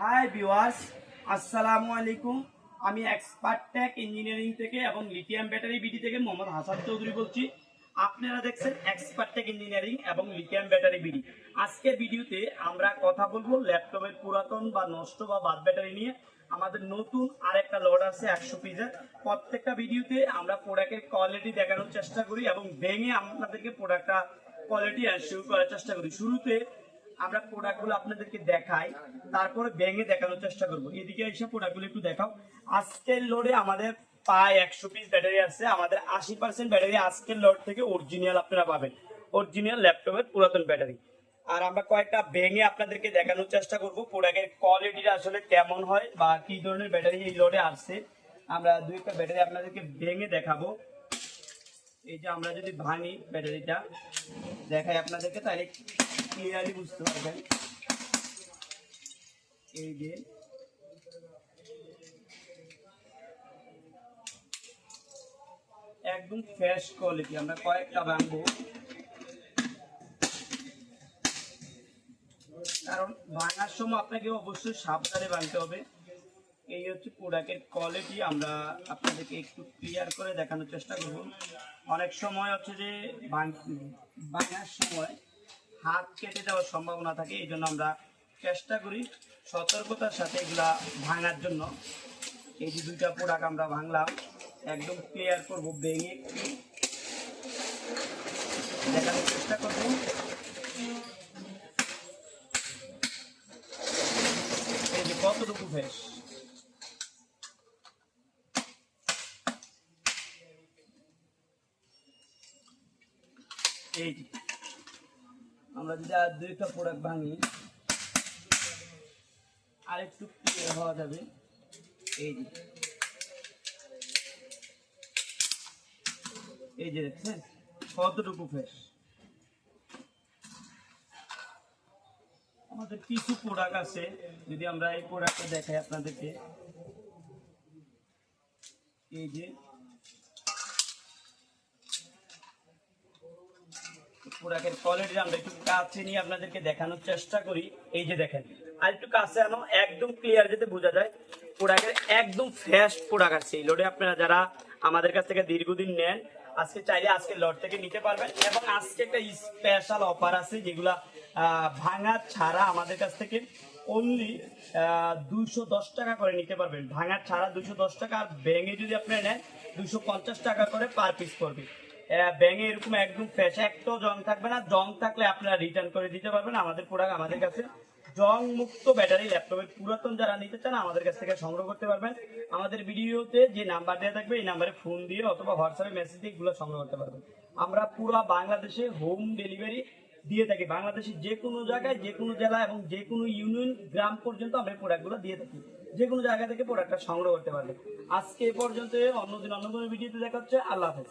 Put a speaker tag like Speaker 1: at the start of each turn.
Speaker 1: Hi viewers আসসালামু আলাইকুম আমি এক্সপার্ট টেক ইঞ্জিনিয়ারিং থেকে এবং লিথিয়াম ব্যাটারি বিডি থেকে মোহাম্মদ হাসান চৌধুরী বলছি। আপনারা দেখছেন এক্সপার্ট টেক ইঞ্জিনিয়ারিং এবং লিথিয়াম ব্যাটারি বিডি আজকের ভিডিওতে আমরা কথা বলব ল্যাপটপের পুরাতন বা নষ্ট বা বাদ ব্যাটারি নিয়ে। আমাদের নতুন আরেকটা লড আছে একশো পিসের প্রত্যেকটা ভিডিওতে আমরা প্রোডাক্টের কোয়ালিটি দেখানোর চেষ্টা করি এবং ভেঙে আপনাদেরকে প্রোডাক্টটা কোয়ালিটি শুরু করার চেষ্টা করি। শুরুতে আমরা প্রোডাক্টগুলো আপনাদেরকে দেখাই, তারপরে ব্যাঙে দেখানোর চেষ্টা করব। এদিকে এসে প্রোডাক্টগুলো একটু দেখাও। আজকের লোডে আমাদের প্রায় একশো পিস ব্যাটারি আছে, আমাদের আশি পার্সেন্ট ব্যাটারি আজকের লোড থেকে অরিজিনাল আপনারা পাবেন। অরিজিনাল ল্যাপটপের পুরাতন ব্যাটারি আর আমরা কয়েকটা ভেঙে আপনাদেরকে দেখানোর চেষ্টা করব। প্রোডাক্টের কোয়ালিটিটা আসলে কেমন হয় বা কি ধরনের ব্যাটারি এই লোডে আসছে আমরা দুই একটা ব্যাটারি আপনাদেরকে ভেঙে দেখাবো। এই যে আমরা যদি ভাঙি ব্যাটারিটা দেখাই আপনাদেরকে, তাহলে ক্লিয়ারলি বুঝতে পারবেন এই যে একদম ফ্রেশ কোয়ালিটি আমরা কয়েকটা ভাঙবো। কারণ ভাঙার সময় আপনাকে অবশ্যই সাবধানে ভাঙতে হবে। এই হচ্ছে প্রোডাক্টের কোয়ালিটি আমরা আপনাদেরকে একটু ক্লিয়ার করে দেখানোর চেষ্টা করব। অনেক সময় হচ্ছে যে ভাঙ- ভাঙার সময় হাত কেটে যাওয়ার সম্ভাবনা থাকে, এই জন্য আমরা চেষ্টা করি সতর্কতার সাথে এগুলা ভাঙার জন্য। এই যে দুইটা প্রোডাক্ট আমরা ভাঙলাম, একদম ক্লিয়ার করব, ভেঙে দেখানোর চেষ্টা করব। এই যে কতটুকু ফেস এই। আমরা যদি আর দুইটা প্রোডাক্ট ভাঙি, আর একটু হওয়া যাবে। এই যে। এই যে দেখছেন, কতটুকু ফ্রেশ আমাদের কিছু প্রোডাক্ট আছে, যদি আমরা এই প্রোডাক্টটা দেখাই আপনাদেরকে। এই যে। প্রোডাক্টের কোয়ালিটি আমরা একটু কাছে নিয়ে আপনাদেরকে দেখানোর চেষ্টা করি। এই যে দেখেন আর একটু কাছে আনো একদম ক্লিয়ার যাতে বোঝা যায় প্রোডাক্টের একদম ফ্রেশ প্রোডাক্ট আছে। এই লোডে আপনারা যারা আমাদের কাছ থেকে দীর্ঘদিন নেন আজকে চাইলে আজকে লট থেকে নিতে পারবেন এবং আজকে একটা স্পেশাল অফার আছে যেগুলা ভাঙা ছাড়া আমাদের কাছ থেকে অনলি দুইশো দশ টাকা করে নিতে পারবেন। ভাঙা ছাড়া দুইশো দশ টাকা আর ব্যাঙে যদি আপনি নেন দুইশো পঞ্চাশ টাকা করে পার পিস আহ, ব্যাঙে এরকম একদম ফ্রেশ একটাও জং থাকবে না। জং থাকলে আপনারা রিটার্ন করে দিতে পারবেন। আমাদের প্রোডাক্ট আমাদের কাছে। জং মুক্ত ব্যাটারি ল্যাপটপের পুরাতন যারা নিতে চান, আমাদের কাছ থেকে সংগ্রহ করতে পারবেন। আমাদের ভিডিওতে যে নাম্বার দেওয়া থাকবে, এই নাম্বারে ফোন দিয়ে অথবা হোয়াটসঅ্যাপে মেসেজ দিয়ে এগুলো সংগ্রহ করতে পারবেন। আমরা পুরো বাংলাদেশে হোম ডেলিভারি দিয়ে থাকি। বাংলাদেশের যে কোনো জায়গায়, যে কোনো জেলা এবং যে কোনো ইউনিয়ন গ্রাম পর্যন্ত আমরা প্রোডাক্টগুলো দিয়ে থাকি। যে কোনো জায়গা থেকে প্রোডাক্টটা সংগ্রহ করতে পারবেন। আজকে এ পর্যন্ত, অন্যদিন অন্য কোনো ভিডিওতে দেখা হচ্ছে। আল্লাহ হাফেজ।